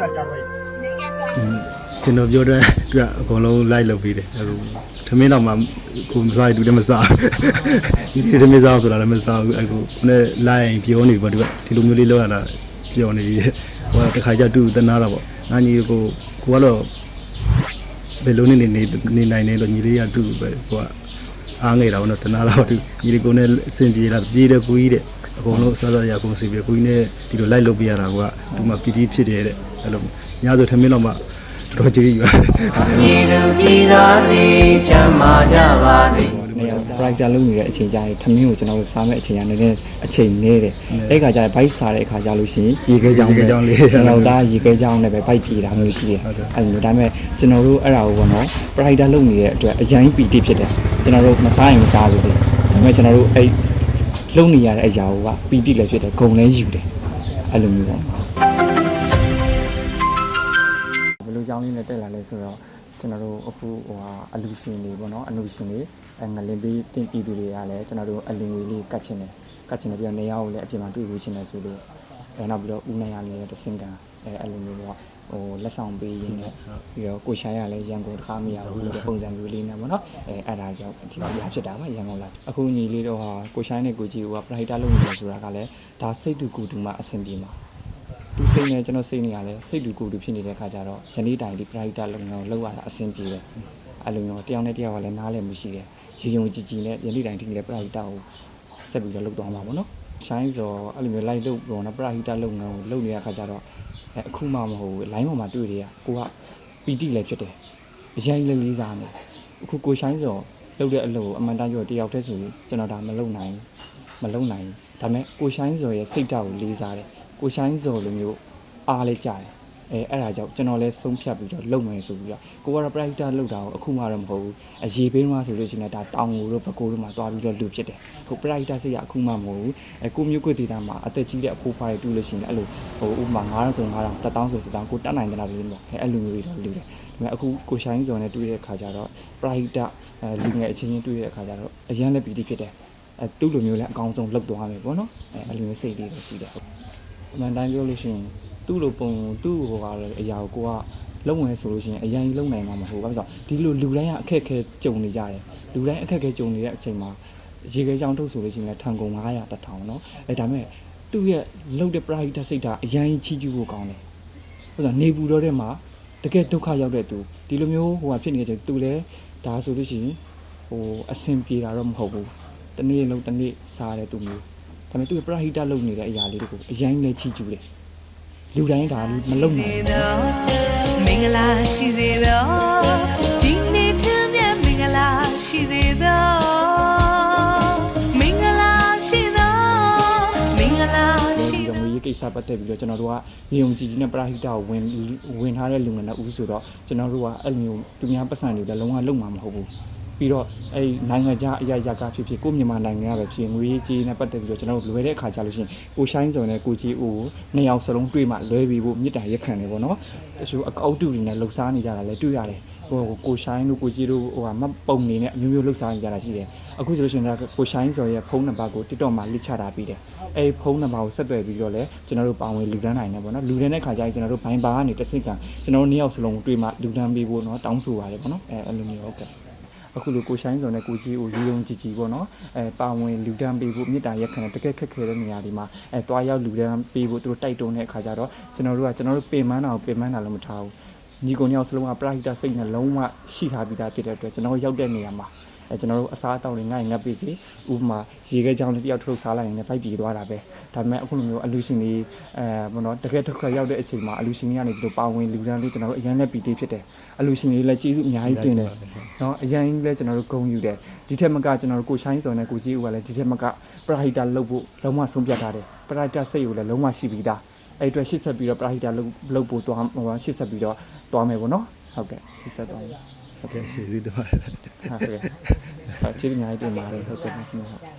ရှိတာကြာပါပြီကျွန်တော်ပြောတဲ့သူကအကုန်လုံးလိုက်လုပ်ပြီးတယ်အခုသမင်းတော့မှကိုမစားတူတယ်မစားဒီဒီသမင်းစားဆိုတာလည်းမစားဘူးအခုနဲ့လိုက်ရင်ပြောနေပြီပေါ့ဒီကဒီလိုမျိုးလေးလောက်ရတာပြောနေပြီဟိုတခါကျတူတနာတာပေါ့ငါညီကိုကိုကတော့ဘယ်လိုနေနေနေနိုင်နေလို့ညီလေးကတူပဲကိုက အားငယ်တာပေါ့နော်တနာတာပေါ့သူညီလေးကိုနဲ့အဆင်ပြေတာပြေးတယ်ကိုကြီးတဲ့အကုန်လုံးစားစားရကုန်စီပြေကိုကြီးနဲ့ဒီလိုလိုက်လုပ်ပြရတာကဒီမှာပီတီဖြစ်တယ်တဲ့အဲ့လိုညဆိုသမင်းတော့မှတော်တော်ကြည့်ရပါမြေသူပြည်သားတွေချမ်းသာကြပါစေနေရာ writer လုပ်နေတဲ့အချိန်ကျရင်ထမင်းကိုကျွန်တော်တို့စားမဲ့အချိန်ကလည်းနည်းနည်းအချိန်နည်းတယ်အဲ့ခါကျရင် bike စားတဲ့အခါကျလို့ရှိရင်ရေခဲကြောင်းရေခဲကြောင်းလေးကျွန်တော်ဒါရေခဲကြောင်းနဲ့ပဲ bike ပြေးတာမျိုးရှိတယ်ဟုတ်တယ်အဲ့လိုမျိုးဒါပေမဲ့ကျွန်တော်တို့အဲ့ဒါကိုပေါ့နော် writer လုပ်နေတဲ့အတွက်အရင်ပီတိဖြစ်တယ် ကျွန်တော်တို့မစားရင်မစားလို့စိဒါပေမဲ့ကျွန်တော်တို့အဲ့လုပ်နေရတဲ့အရာကပီတိလည်းဖြစ်တယ်ဂုံလည်းယူတယ်အဲ့လိုမျိုးပေါ့ဘယ်လိုကြောင်းလေးနဲ့တက်လာလဲဆိုတော့ကျွန်တော်တို့အခုဟိုဟာအလူရှင်တွေပေါ့နော်အလူရှင်တွေအဲငလင်ပေးတင်ပြည်သူတွေကလည်းကျွန်တော်တို့အလင်ငွေလေးကတ်ချင်တယ်ကတ်ချင်တယ်ပြီးတော့နေရာကိုလည်းအပြင်မှာတွေ့လို့ချင်တယ်ဆိုလို့အဲနောက်ပြီးတော့ဦးနေရနေတဲ့တစင်ကန် အဲအလိုမျိုးပေါ့ဟိုလက်ဆောင်ပေးရင်းနဲ့ပြီးတော့ကိုရှိုင်းရလည်းရန်ကုန်တစ်ခါမရဘူးလို့ပုံစံမျိုးလေးနဲ့ပေါ့နော်အဲအဲ့ဒါကြောင့်ဒီလိုပြဖြစ်တာပါရန်ကုန်လာအခုညီလေးတော့ဟာကိုရှိုင်းနဲ့ကိုကြီးကပရိုက်တာလုပ်နေတယ်ဆိုတာကလည်းဒါစိတ်တူကူတူမှအဆင်ပြေမှာသူစိတ်နဲ့ကျွန်တော်စိတ်နေရလဲစိတ်တူကိုယ်တူဖြစ်နေတဲ့အခါကျတော့ယနေ့တိုင်ဒီ private လုပ်ငန်းကိုလုပ်ရတာအဆင်ပြေတယ်အဲ့လိုမျိုးတယောက်နဲ့တယောက်ကလည်းနားလည်မှုရှိတယ်ရေယုံကြည်ကြည်နဲ့ယနေ့တိုင်ဒီလည်း private ကိုဆက်ပြီးတော့လုပ်သွားမှာပေါ့နော်ရှိုင်းဆိုအဲ့လိုမျိုး live လုပ်တော့နော် private လုပ်ငန်းကိုလုပ်နေတဲ့အခါကျတော့ အဲအခုမှမဟုတ်ဘူး line ပေါ်မှာတွေ့တွေကကိုကပီတိလည်းဖြစ်တယ်အရင်လည်းလေးစားနေအခုကိုရှိုင်းဆိုလုပ်တဲ့အလုပ်ကိုအမှန်တမ်းပြောတယောက်တည်းဆိုရင်ကျွန်တော်ဒါမလုပ်နိုင်ဘူးမလုပ်နိုင်ဘူးဒါပေမဲ့ကိုရှိုင်းစော်ရဲ့စိတ်ဓာတ်ကိုလေးစားတယ်ကိုရှိုင်းစော်လိုမျိုးအားလေးကြတယ် အဲအဲ့ဒါကြောင့်ကျွန်တော်လည်းဆုံးဖြတ်ပြီးတော့လုပ်မယ်ဆိုပြီးတော့ကိုကတော့ practice လုပ်တာကိုအခုမှတော့မဟုတ်ဘူးအရေးပေးမှဆိုလို့ရှိရင်ဒါတောင်ကိုတို့ပကိုတို့မှသွားပြီးတော့လူဖြစ်တယ်ကို practice စိတ်ကအခုမှမဟုတ်ဘူးအဲကိုမျိုးကိုဒေတာမှာအသက်ကြီးတဲ့အဖိုးဖွားတွေတူလို့ရှိရင်အဲ့လိုဟိုဥပမာ9000ဆို9000 1000ဆို1000ကိုတတ်နိုင်တယ်လားပြီးတော့အဲအဲ့လိုမျိုးတွေတော့လူတယ်ဒါပေမဲ့အခုကိုရှိုင်းစော်နဲ့တွေ့တဲ့အခါကျတော့ practice အဲလူငယ်အချင်းချင်းတွေ့တဲ့အခါကျတော့အရန်လည်းပီတိဖြစ်တယ်အဲသူ့လိုမျိုးလည်းအကောင်းဆုံးလုပ်သွားမယ်ပေါ့နော်အဲအဲ့လိုမျိုးစိတ်လေးတော့ရှိတယ်အမှန်တိုင်းပြောလို့ရှိရင် သူ့လိုပုံသူ့ဟိုဟာအရာကိုကိုကလုံဝင်ဆိုလို့ရှိရင်အရင်ကြီးလုံနိုင်မှာမဟုတ်ဘူးဘာလို့ဆိုတော့ဒီလိုလူတိုင်းကအခက်အခဲကြုံနေကြတယ်လူတိုင်းအခက်အခဲကြုံနေတဲ့အချိန်မှာရေခဲချောင်းထုတ်ဆိုလို့ရှိရင်လည်းထန်ကုန်900 1000เนาะအဲဒါမဲ့သူ့ရဲ့လုံတဲ့ private စိတ်ဓာတ်အရင်ကြီးချီးကျူးဖို့ကောင်းတယ်ဟုတ်ဆိုနေပူတော့တဲ့မှာတကယ်ဒုက္ခရောက်တဲ့သူဒီလိုမျိုးဟိုဟာဖြစ်နေတဲ့အချိန်သူလည်းဒါဆိုလို့ရှိရင်ဟိုအဆင်ပြေတာတော့မဟုတ်ဘူးတနေ့လုံးတနေ့စားတဲ့သူမျိုးဒါပေမဲ့သူ့ private လုပ်နေတဲ့အရာလေးတွေကိုအရင်လည်းချီးကျူးတယ် လူတိုင်းဒါမလုပ်နိုင်ဘူးမင်္ဂလာရှိစေသောဒီနေ့ထင်မြတ်မင်္ဂလာရှိစေသောမင်္ဂလာရှိသောမင်္ဂလာရှိဒီသောငွေရေးကိစ္စပတ်သက်ပြီးတော့ကျွန်တော်တို့ကရေုံကြည်ကြီးနဲ့ပရာဟိတကိုဝင်ဝင်ထားတဲ့လူငယ်နဲ့ဦးဆိုတော့ကျွန်တော်တို့ကအဲ့လိုမျိုးသူများပတ်စံတွေလည်းလုံးဝလုံးမှာမဟုတ်ဘူး ပြီးတော့အဲ့နိုင်ငံခြားအရာရာကဖြစ်ဖြစ်ကိုမြန်မာနိုင်ငံကပဲဖြစ်ငွေရေးကြီးနဲ့ပတ်သက်ပြီးတော့ကျွန်တော်တို့လွယ်တဲ့အခါကြလို့ရှိရင်ကိုရှိုင်းစုံနဲ့ကိုကြီးအိုကိုနှစ်ယောက်စလုံးတွေ့မှလွဲပြီးဖို့မြစ်တာရက်ခံတယ်ပေါ့နော်တချို့အကောက်တူတွေနဲ့လှုပ်ရှားနေကြတာလည်းတွေ့ရတယ်ဟိုကိုရှိုင်းတို့ကိုကြီးတို့ဟိုဟာမပုံနေနဲ့အမျိုးမျိုးလှုပ်ရှားနေကြတာရှိတယ်အခုဆိုလို့ရှိရင်တော့ကိုရှိုင်းစော်ရဲ့ဖုန်းနံပါတ်ကို TikTok မှာလစ်ချတာပြီးတယ်အဲ့ဖုန်းနံပါတ်ကိုဆက်သွယ်ပြီးတော့လည်းကျွန်တော်တို့ပါဝင်လူတန်းနိုင်တယ်ပေါ့နော်လူတန်းတဲ့ခါကျရင်ကျွန်တော်တို့ဘိုင်းဘာကနေတစ်ဆင့်ကန်ကျွန်တော်တို့နှစ်ယောက်စလုံးကိုတွေ့မှလူတန်းပေးဖို့နော်တောင်းဆိုပါတယ်ပေါ့နော်အဲအဲ့လိုမျိုးဟုတ်ကဲ့ အခုလိုကိုရှိုင်းစုံနဲ့ကိုကြီးကိုယူယုံကြည်ကြည်ပေါ့နော်အဲပါဝင်လူတန်းပေးဖို့မြစ်တာရက်ခံတဲ့တကယ်ခက်ခဲတဲ့နေရာဒီမှာအဲတွားရောက်လူတန်းပေးဖို့သူတို့တိုက်တွန်းတဲ့အခါကျတော့ကျွန်တော်တို့ကကျွန်တော်တို့ပင်ပန်းတာကိုပင်ပန်းတာလည်းမထားဘူးညီကိုညောင်စလုံးကပရာဟိတစိတ်နဲ့လုံးဝရှိထားပြီးသားဖြစ်တဲ့အတွက်ကျွန်တော်ရောက်တဲ့နေရာမှာ အဲကျွန်တော်တို့အစားအသောက်တွေငှိုက်ငတ်ပြီးစီဥပမာရေခဲကြောင်တွေတယောက်ထုတ်စားလိုက်ရင်လည်းပိုက်ပြေသွားတာပဲဒါပေမဲ့အခုလိုမျိုးအလူရှင်တွေအဲဘောနော်တကယ်တစ်ခါရောက်တဲ့အချိန်မှာအလူရှင်တွေကနေဒီလိုပါဝင်လူဒန်းလို့ကျွန်တော်တို့အရန်လက်ပီတိဖြစ်တယ်အလူရှင်တွေလည်းကျေးဇူးအများကြီးတင်တယ်နော်အရန်ကြီးလည်းကျွန်တော်တို့ဂုဏ်ယူတယ်ဒီထက်မကကျွန်တော်တို့ကိုရှိုင်းစော်နဲ့ကိုကြီးဦးကလည်းဒီထက်မကပရာဟိတာလုပ်ဖို့လုံးဝဆုံးဖြတ်ထားတယ်ပရာဟိတာစိတ်ကိုလည်းလုံးဝရှိပြီးသားအဲ့အတွက်ရှစ်ဆက်ပြီးတော့ပရာဟိတာလုပ်ဖို့သွားရှစ်ဆက်ပြီးတော့သွားမယ်ပေါ့နော်ဟုတ်ကဲ့ရှစ်ဆက်သွားမယ် ဟုတ်ကဲကဲ့ရှိသေးတယ်ဟုတ်ကဲ့ဟုတ်ကျေးဇူးအများကြီးတင်ပါတယ်ဟုတ်ကဲ့ဟုတ်ကဲ့